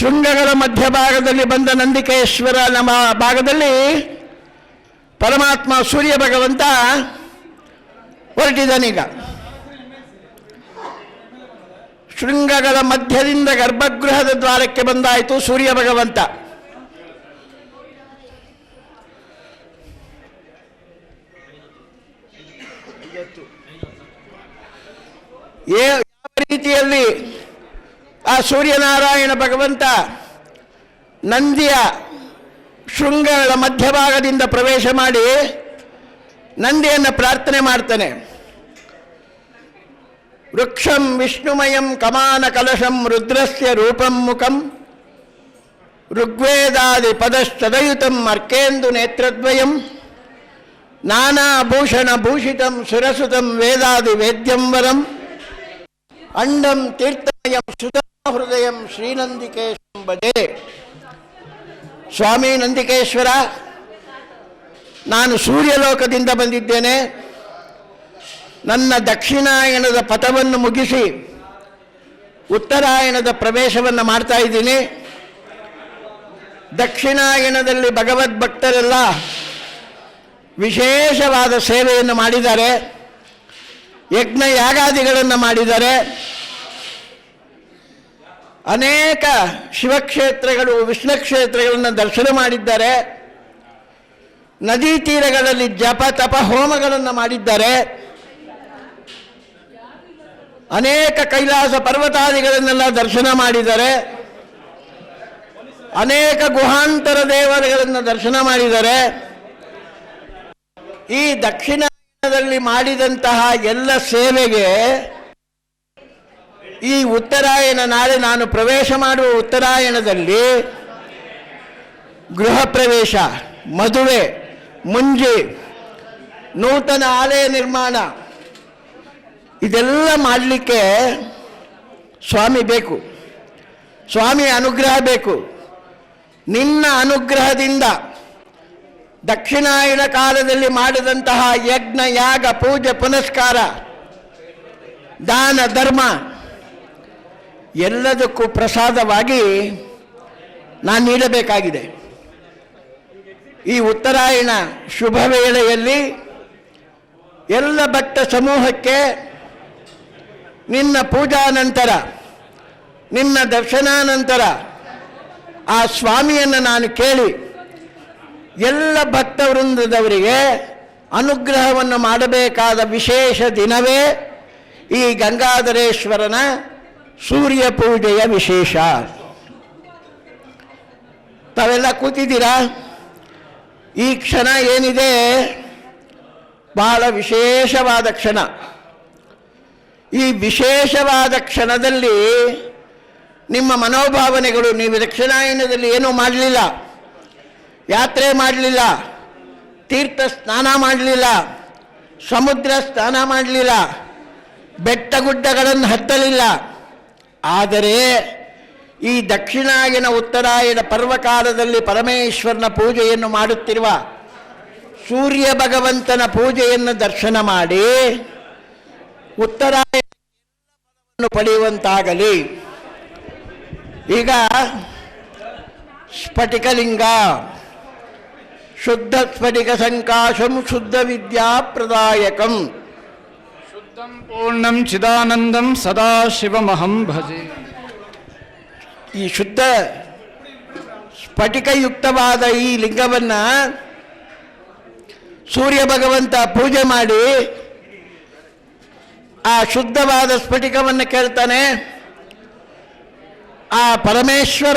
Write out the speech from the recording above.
ಶೃಂಗಗಳ ಮಧ್ಯಭಾಗದಲ್ಲಿ ಬಂದ ನಂದಿಕೇಶ್ವರ ನಮ್ಮ ಭಾಗದಲ್ಲಿ ಪರಮಾತ್ಮ ಸೂರ್ಯ ಭಗವಂತ ಹೊರಟಿದ್ದಾನೀಗ ಶೃಂಗಗಳ ಮಧ್ಯದಿಂದ ಗರ್ಭಗೃಹದ ದ್ವಾರಕ್ಕೆ ಬಂದಾಯಿತು ಸೂರ್ಯ ಭಗವಂತ. ಯಾವ ರೀತಿಯಲ್ಲಿ ಆ ಸೂರ್ಯನಾರಾಯಣ ಭಗವಂತ ನಂದಿಯ ಶೃಂಗಗಳ ಮಧ್ಯಭಾಗದಿಂದ ಪ್ರವೇಶ ಮಾಡಿ ನಂದಿಯನ್ನು ಪ್ರಾರ್ಥನೆ ಮಾಡ್ತಾನೆ ವೃಕ್ಷಂ ವಿಷ್ಣುಮಯಂ ಕಮಾನ ಕಲಶಂ ರುದ್ರಸ್ಯ ರೂಪಂ ಮುಖಂ ಋಗ್ವೇದಾದಿ ಪದಶ್ಚದಯುತಂ ಅರ್ಕೇಂದು ನೇತ್ರದ್ವಯಂ ನಾನಾಭೂಷಣ ಭೂಷಿತಂ ಸುರಸುತಂ ವೇದಾದಿ ವೇದ್ಯಂ ವರಂ ಅಂಡಂ ತೀರ್ಥಮಯಂ ಸುಧಾ ಹೃದಯಂ ಶ್ರೀನಂದಿಕೇಶಂ ಭಜೆ. ಸ್ವಾಮಿ ನಂದಿಕೇಶ್ವರ, ನಾನು ಸೂರ್ಯಲೋಕದಿಂದ ಬಂದಿದ್ದೇನೆ. ನನ್ನ ದಕ್ಷಿಣಾಯಣದ ಪಥವನ್ನು ಮುಗಿಸಿ ಉತ್ತರಾಯಣದ ಪ್ರವೇಶವನ್ನು ಮಾಡ್ತಾ ಇದ್ದೀನಿ. ದಕ್ಷಿಣಾಯಣದಲ್ಲಿ ಭಗವದ್ಭಕ್ತರೆಲ್ಲ ವಿಶೇಷವಾದ ಸೇವೆಯನ್ನು ಮಾಡಿದ್ದಾರೆ. ಯಜ್ಞ ಯಾಗಾದಿಗಳನ್ನು ಮಾಡಿದ್ದಾರೆ. ಅನೇಕ ಶಿವಕ್ಷೇತ್ರಗಳು ವಿಷ್ಣು ಕ್ಷೇತ್ರಗಳನ್ನು ದರ್ಶನ ಮಾಡಿದ್ದಾರೆ. ನದಿ ತೀರಗಳಲ್ಲಿ ಜಪ, ತಪ, ಹೋಮಗಳನ್ನು ಮಾಡಿದ್ದಾರೆ. ಅನೇಕ ಕೈಲಾಸ ಪರ್ವತಾದಿಗಳನ್ನೆಲ್ಲ ದರ್ಶನ ಮಾಡಿದ್ದಾರೆ. ಅನೇಕ ಗುಹಾಂತರ ದೇವರುಗಳನ್ನು ದರ್ಶನ ಮಾಡಿದ್ದಾರೆ. ಈ ದಕ್ಷಿಣದಲ್ಲಿ ಮಾಡಿದಂತಹ ಎಲ್ಲ ಸೇವೆಗೆ ಈ ಉತ್ತರಾಯಣ ನಾಳೆ ನಾನು ಪ್ರವೇಶ ಮಾಡುವ ಉತ್ತರಾಯಣದಲ್ಲಿ ಗೃಹ ಪ್ರವೇಶ, ಮದುವೆ, ಮುಂಜಿ, ನೂತನ ಆಲಯ ನಿರ್ಮಾಣ, ಇದೆಲ್ಲ ಮಾಡಲಿಕ್ಕೆ ಸ್ವಾಮಿ ಬೇಕು. ಸ್ವಾಮಿ ಅನುಗ್ರಹ ಬೇಕು. ನಿನ್ನ ಅನುಗ್ರಹದಿಂದ ದಕ್ಷಿಣಾಯನ ಕಾಲದಲ್ಲಿ ಮಾಡಿದಂತಹ ಯಜ್ಞ, ಯಾಗ, ಪೂಜೆ, ಪುನಸ್ಕಾರ, ದಾನ, ಧರ್ಮ ಎಲ್ಲದಕ್ಕೂ ಪ್ರಸಾದವಾಗಿ ನಾನು ನೀಡಬೇಕಾಗಿದೆ. ಈ ಉತ್ತರಾಯಣ ಶುಭ ವೇಳೆಯಲ್ಲಿ ಎಲ್ಲ ಭಟ್ಟ ಸಮೂಹಕ್ಕೆ ನಿನ್ನ ಪೂಜಾ ನಂತರ, ನಿನ್ನ ದರ್ಶನಾನಂತರ ಆ ಸ್ವಾಮಿಯನ್ನು ನಾನು ಕೇಳಿ ಎಲ್ಲ ಭಕ್ತ ವೃಂದದವರಿಗೆ ಅನುಗ್ರಹವನ್ನು ಮಾಡಬೇಕಾದ ವಿಶೇಷ ದಿನವೇ ಈ ಗಂಗಾಧರೇಶ್ವರನ ಸೂರ್ಯ ಪೂಜೆಯ ವಿಶೇಷ. ತಾವೆಲ್ಲ ಕೂತಿದ್ದೀರಾ? ಈ ಕ್ಷಣ ಏನಿದೆ? ಬಹಳ ವಿಶೇಷವಾದ ಕ್ಷಣ. ಈ ವಿಶೇಷವಾದ ಕ್ಷಣದಲ್ಲಿ ನಿಮ್ಮ ಮನೋಭಾವನೆಗಳು, ನೀವು ದಕ್ಷಿಣಾಯನದಲ್ಲಿ ಏನೂ ಮಾಡಲಿಲ್ಲ. ಯಾತ್ರೆ ಮಾಡಲಿಲ್ಲ. ತೀರ್ಥ ಸ್ನಾನ ಮಾಡಲಿಲ್ಲ. ಸಮುದ್ರ ಸ್ನಾನ ಮಾಡಲಿಲ್ಲ. ಬೆಟ್ಟ ಗುಡ್ಡಗಳನ್ನು ಹತ್ತಲಿಲ್ಲ. ಆದರೆ ಈ ದಕ್ಷಿಣಾಯನ ಉತ್ತರಾಯಣ ಪರ್ವಕಾಲದಲ್ಲಿ ಪರಮೇಶ್ವರನ ಪೂಜೆಯನ್ನು ಮಾಡುತ್ತಿರುವ ಸೂರ್ಯ ಭಗವಂತನ ಪೂಜೆಯನ್ನು ದರ್ಶನ ಮಾಡಿ ಉತ್ತರಾಯಣ ಪಡೆಯುವಂತಾಗಲಿ. ಈಗ ಸ್ಫಟಿಕಲಿಂಗ, ಶುದ್ಧ ಸ್ಫಟಿಕ ಸಂಕಾಶಂ ಶುದ್ಧ ವಿದ್ಯಾ ಪ್ರದಾಯಕಂ ಶುದ್ಧಂ ಪೂರ್ಣಂ ಚಿದಾನಂದಂ ಸದಾ ಶಿವಮಹಂ ಭಜೆ. ಈ ಶುದ್ಧ ಸ್ಫಟಿಕಯುಕ್ತವಾದ ಈ ಲಿಂಗವನ್ನ ಸೂರ್ಯ ಭಗವಂತ ಪೂಜೆ ಮಾಡಿ ಆ ಶುದ್ಧವಾದ ಸ್ಫಟಿಕವನ್ನು ಕೇಳ್ತಾನೆ. ಆ ಪರಮೇಶ್ವರ